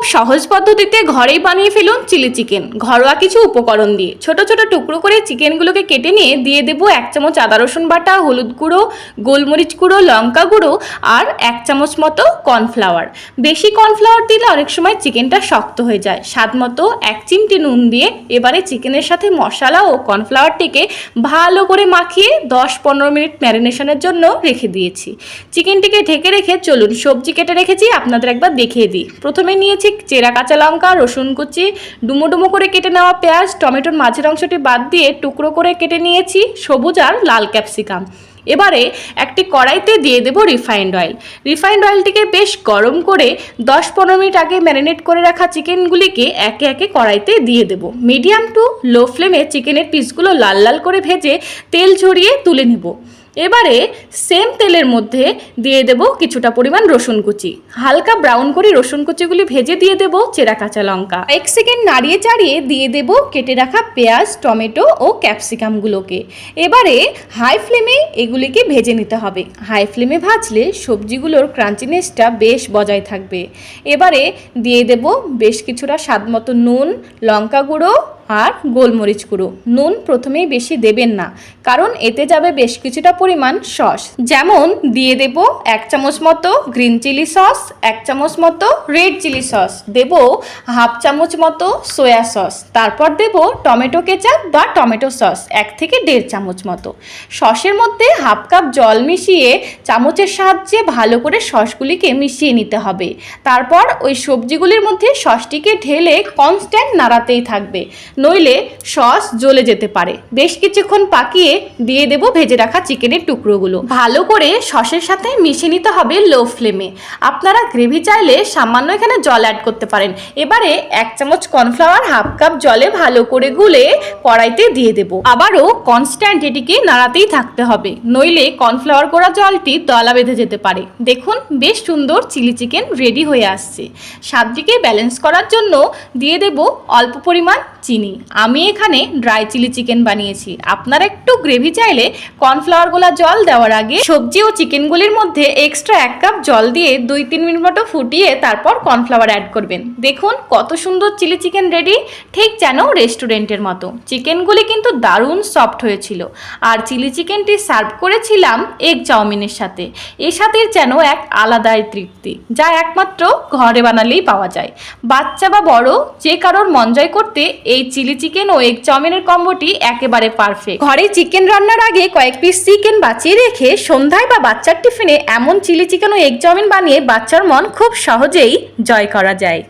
খুব সহজ পদ্ধতিতে ঘরেই বানিয়ে ফেলুন চিলি চিকেন। ঘরোয়া কিছু উপকরণ দিয়ে। ছোট ছোট টুকরো করে চিকেনগুলোকে কেটে নিয়ে দিয়ে দেবো এক চামচ আদা রসুন বাটা, হলুদ গুঁড়ো, গোলমরিচ গুঁড়ো, লঙ্কা গুঁড়ো আর এক চামচ মতো কর্নফ্লাওয়ার। বেশি কর্নফ্লাওয়ার দিলে অনেক সময় চিকেনটা শক্ত হয়ে যায়। স্বাদ মতো এক চিমটি নুন দিয়ে এবারে চিকেনের সাথে মশলা ও কর্নফ্লাওয়ারটিকে ভালো করে মাখিয়ে দশ পনেরো মিনিট ম্যারিনেশনের জন্য রেখে দিয়েছি। চিকেনটিকে ঢেকে রেখে চলুন সবজি কেটে রেখেছি, আপনাদের একবার দেখিয়ে দিই। প্রথমে নিয়েছি চেরা কাঁচা লঙ্কা, রসুন কুচি ডুমো ডুমো করে কেটে নেওয়া পেঁয়াজ, টমেটোর মাঝের অংশটি বাদ দিয়ে টুকরো করে কেটে নিয়েছি সবুজ আর লাল ক্যাপসিকাম। এবারে একটি কড়াইতে দিয়ে দেব রিফাইন্ড অয়েল। রিফাইন্ড অয়েলটিকে বেশ গরম করে দশ পনেরো মিনিট আগে ম্যারিনেট করে রাখা চিকেনগুলিকে একে একে কড়াইতে দিয়ে দেব। মিডিয়াম টু লো ফ্লেমে চিকেনের পিসগুলো লাল লাল করে ভেজে তেল ঝরিয়ে তুলে নেব। এবারে সেম তেলের মধ্যে দিয়ে দেব কিছুটা পরিমাণ রসুন কুচি। হালকা ব্রাউন করে রসুন কুচিগুলি ভেজে দিয়ে দেব চেরা কাঁচা লঙ্কা। এক সেকেন্ড নাড়িয়ে চাড়িয়ে দিয়ে দেব কেটে রাখা পেঁয়াজ, টমেটো ও ক্যাপসিকামগুলোকে এবারে হাই ফ্লেমে এগুলিকে ভেজে নিতে হবে। হাই ফ্লেমে ভাজলে সবজিগুলোর ক্রাঞ্চিনেসটা বেশ বজায় থাকবে। এবারে দিয়ে দেব বেশ কিছুটা স্বাদ মতো নুন, লঙ্কা গুঁড়ো আর গোলমরিচ গুঁড়ো। নুন প্রথমেই বেশি দেবেন না, কারণ এতে যাবে বেশ কিছুটা পরিমাণ সস। যেমন দিয়ে দেব এক চামচ মতো গ্রিন চিলি সস, এক চামচ মতো রেড চিলি সস, দেব হাফ চামচ মতো সয়া সস, তারপর দেব টমেটো কেচাপ বা টমেটো সস, এক থেকে দেড় চামচ মতো। সসের মধ্যে হাফ কাপ জল মিশিয়ে চামচের সাহায্যে ভালো করে সসগুলিকে মিশিয়ে নিতে হবে। তারপর ওই সবজিগুলির মধ্যে সসটিকে ঢেলে কনস্ট্যান্ট নাড়াতেই থাকবে। নইলে সস জ্বলে যেতে পারে। বেশ কিছুক্ষণ পাকিয়ে দিয়ে দেব ভেজে রাখা চিকেনের টুকরোগুলো। ভালো করে সসের সাথে মিশিয়ে নিতে হবে লো ফ্লেমে। আপনারা গ্রেভি চাইলে সামান্য এখানে জল অ্যাড করতে পারেন। এবারে এক চামচ কর্নফ্লাওয়ার হাফ কাপ জলে ভালো করে গুলে কড়াইতে দিয়ে দেব। আবারও কনস্ট্যান্ট এটিকে নাড়াতেই থাকতে হবে। নইলে কর্নফ্লাওয়ার করা জলটি দলা বেঁধে যেতে পারে। দেখুন, বেশ সুন্দর চিলি চিকেন রেডি হয়ে আসছে। স্বাদটিকে ব্যালেন্স করার জন্য দিয়ে দেব অল্প পরিমাণ চিনি। আমি এখানে ড্রাই চিলি চিকেন বানিয়েছি। আপনারা একটু গ্রেভি চাইলে কর্নফ্লাওয়ার গোলা জল দেওয়ার আগে সবজি ও চিকেনগুলির মধ্যে এক্সট্রা এক কাপ জল দিয়ে দুই তিন মিনিট মতো ফুটিয়ে তারপর কর্নফ্লাওয়ার অ্যাড করবেন। দেখুন কত সুন্দর চিলি চিকেন রেডি ঠিক যেন রেস্টুরেন্টের মতো। চিকেনগুলি কিন্তু দারুণ সফট হয়েছিল। আর চিলি চিকেনটি সার্ভ করেছিলাম এগ চাউমিনের সাথে। এর সাথে যেন এক আলাদাই তৃপ্তি, যা একমাত্র ঘরে বানালেই পাওয়া যায়। বাচ্চা বা বড়, যে কারোর মন জয় করতে এই চিলি চিকেন ও এগ চাউমিনের কম্বোটি একেবারে পারফেক্ট ঘরে চিকেন রান্নার আগে কয়েক পিস চিকেন বাঁচিয়ে রেখে সন্ধ্যায় বা বাচ্চার টিফিনে এমন চিলি চিকেন ও এগ চাউমিন বানিয়ে বাচ্চার মন খুব সহজেই জয় করা যায়।